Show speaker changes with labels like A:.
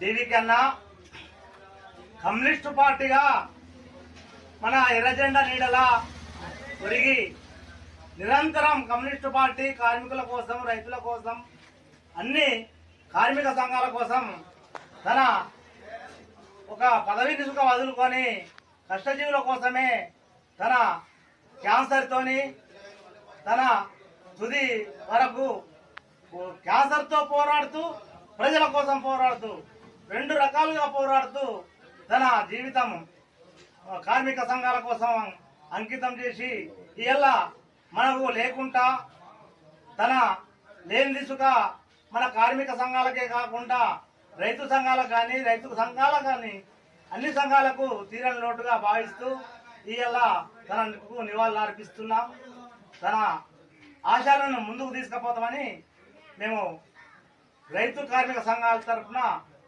A: దీనికి కమ్యూనిస్టు పార్టీగా మన ఎర్రజెండా నీడలా ఒరిగి నిరంతరం కమ్యూనిస్టు పార్టీ కార్మికుల కోసం రైతుల కోసం అన్ని కార్మిక సంఘాల కోసం తన ఒక పదవి నిసుక వదులుకొని కష్టజీవుల కోసమే తన క్యాన్సర్తోని తన తుది వరకు క్యాన్సర్తో పోరాడుతూ ప్రజల కోసం పోరాడుతూ రెండు రకాలుగా పోరాడుతూ తన జీవితం కార్మిక సంఘాల కోసం అంకితం చేసి ఇలా మనకు లేకుండా తన లేని దిశక మన కార్మిక సంఘాలకే కాకుండా రైతు సంఘాలకు కానీ రైతు సంఘాలకు కానీ అన్ని సంఘాలకు తీరని లోటుగా భావిస్తూ ఇలా తనకు నివాళులు అర్పిస్తున్నాం. తన ఆశయాలను ముందుకు తీసుకుపోతామని మేము రైతు కార్మిక సంఘాల తరఫున